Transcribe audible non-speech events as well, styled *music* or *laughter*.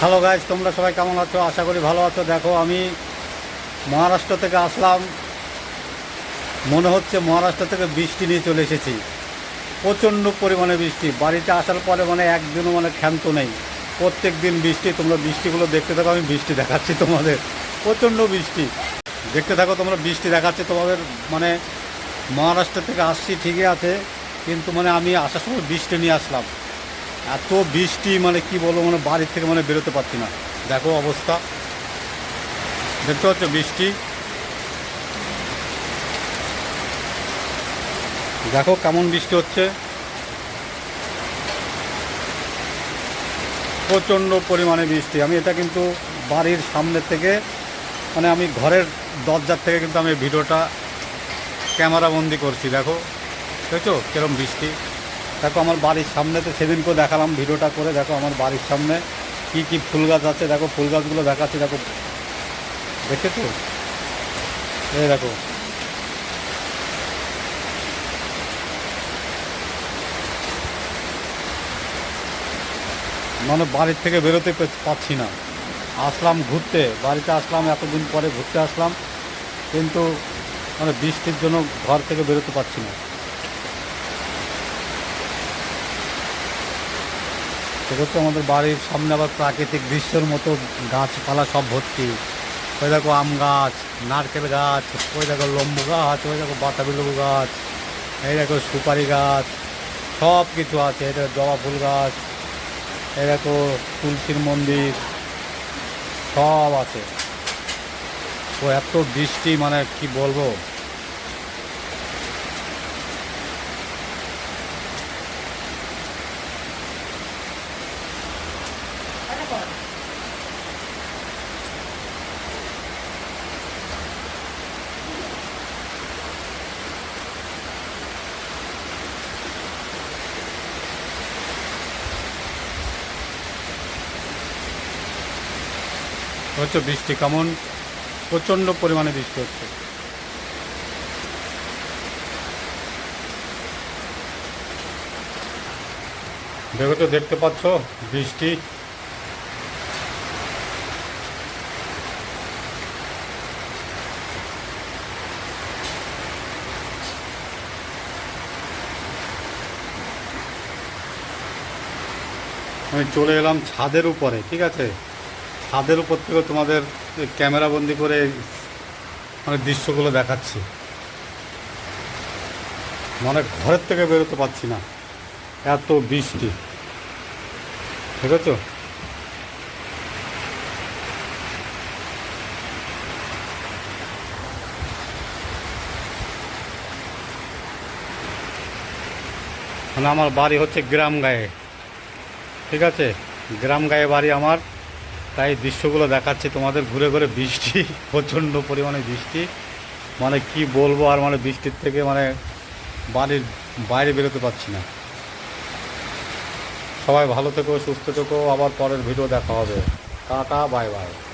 Hello guys তোমরা সবাই কেমন আছো? আশা করি ভালো আছো। দেখো, আমি মহারাষ্ট্র থেকে আসলাম। মনে হচ্ছে মহারাষ্ট্র থেকে বৃষ্টি নিয়ে চলে এসেছি। প্রচণ্ড পরিমাণে বৃষ্টি। বাড়িতে আসার পরে মানে একদিনও মানে ক্ষান্ত নেই। প্রত্যেক দিন বৃষ্টি, তোমরা বৃষ্টিগুলো দেখতে থাকো, আমি বৃষ্টি দেখাচ্ছি তোমাদের। প্রচণ্ড বৃষ্টি। দেখতে থাকো, তোমরা বৃষ্টি দেখাচ্ছি তোমাদের। মানে মহারাষ্ট্র থেকে আসছি ঠিকই আছে। কিন্তু মানে আমি আসার সময় বৃষ্টি নিয়ে আসলাম। এত বৃষ্টি মানে কি বলব মানে বাড়ির থেকে মানে বেরোতে পারছি না। দেখো অবস্থা। দেখতে পাচ্ছ বৃষ্টি? দেখো কেমন বৃষ্টি হচ্ছে। প্রচণ্ড পরিমাণে বৃষ্টি। আমি এটা কিন্তু বাড়ির সামনে থেকে মানে আমি ঘরের দরজার থেকে কিন্তু আমি ভিডিওটা ক্যামেরাবন্দি করছি। দেখো, দেখছ কিরম বৃষ্টি? দেখো আমার বাড়ির সামনে তো সেদিনকেও দেখালাম, ভিডিওটা করে দেখো আমার বাড়ির সামনে কি কি ফুল গাছ আছে, দেখো ফুল গাছগুলো দেখাচ্ছি, দেখো। দেখেছ? এই দেখো। মানে বাড়ির থেকে বেরোতে পে- পারছি না। আসলাম ঘুরতে, বাড়িতে আসলাম, এতদিন পরে ঘুরতে আসলাম, কিন্তু মানে বৃষ্টির জন্য ঘর থেকে বেরোতে পারছি না। সেক্ষেত্রে আমাদের বাড়ির সামনে আবার প্রাকৃতিক দৃশ্যের মতো গাছপালা সব ভর্তি। ওই দেখো আম গাছ, নারকেল গাছ, ওই দেখো লম্বু গাছ, ওই দেখো বাতাবি লেবু গাছ, এই দেখো সুপারি গাছ, সব কিছু আছে। এটা জবা ফুল গাছ, এই দেখো তুলসীর মন্দির, সব আছে। তো এত বৃষ্টি মানে কি বলব? হচ্ছে বৃষ্টি কেমন প্রচণ্ড পরিমাণে বৃষ্টি হচ্ছে। দেখো তো দেখতে পাচ্ছ বৃষ্টি আমি চলে এলাম ছাদের উপরে, ঠিক আছে? ছাদের উপর থেকে তোমাদের ক্যামেরা বন্দি করে মানে দৃশ্যগুলো দেখাচ্ছি। মানে ঘরের থেকে বেরোতে পারছি না। এত বৃষ্টি। ঠিক আছে মানে আমার বাড়ি হচ্ছে গ্রাম গায়ে। ঠিক আছে, গ্রাম গায়ে বাড়ি আমার, তাই দৃশ্যগুলো দেখাচ্ছি তোমাদের, ঘুরে ঘুরে বৃষ্টি, *laughs* প্রচণ্ড পরিমাণে বৃষ্টি মানে কি বলব আর মানে বৃষ্টির থেকে মানে বাড়ির বাইরে বেরোতে পারছি না। সবাই ভালো থেকো, সুস্থ থেকো, আবার পরের ভিডিও দেখা হবে। Tata bye bye